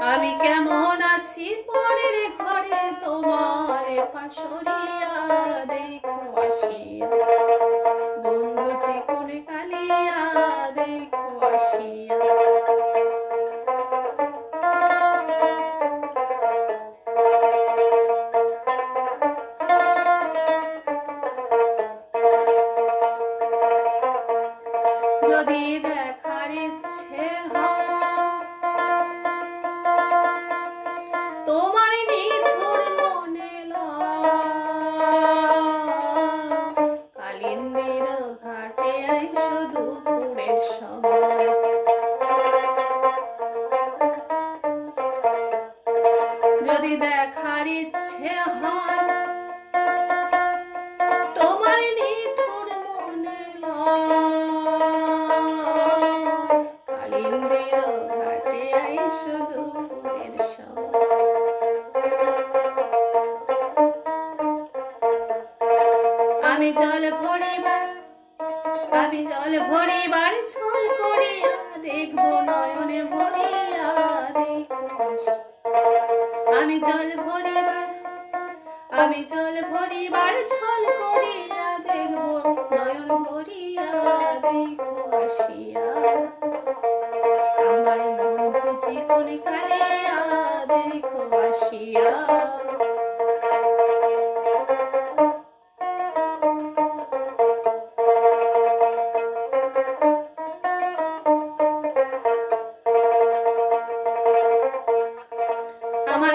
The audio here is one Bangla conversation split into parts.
আমি কেমন আছি পরের ঘরে তোমার পাশরিয়া? দেখো আসিয়া। বন্ধু কালিয়া দেখো আসিয়া। যদি যদি দেখার ইচ্ছে হয়, তোমার আমি জল ভরিবার, আমি জল ভরিবার ছল করিয়া দেখব নয়নে ভরিয়া জল ভরিবার, আমি জল ভরিবার ছল করিয়া দেখব, নয়ন ভরিয়া দেখব আসিয়া। আমার বন্ধু চিকন কালিয়া দেখো আসিয়া। আমার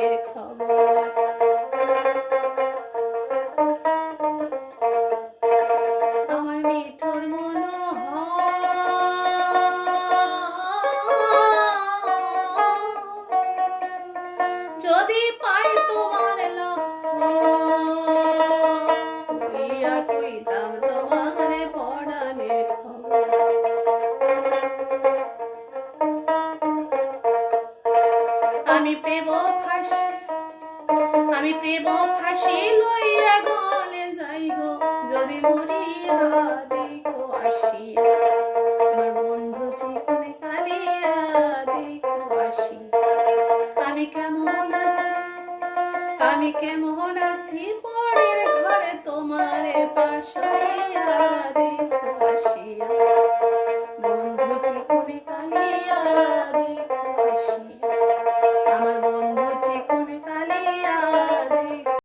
আমি প্রেম ফাঁসি, আমি প্রেম ফাঁসি লইয়া গলে যাই গো, যদি আসিয়া আমার বন্ধু কালিয়া দেখো আসিয়া আমি কেমন আছি, আমি কেমন আছি, পরের ঘরে তোমার পাশে দেখো আসিয়া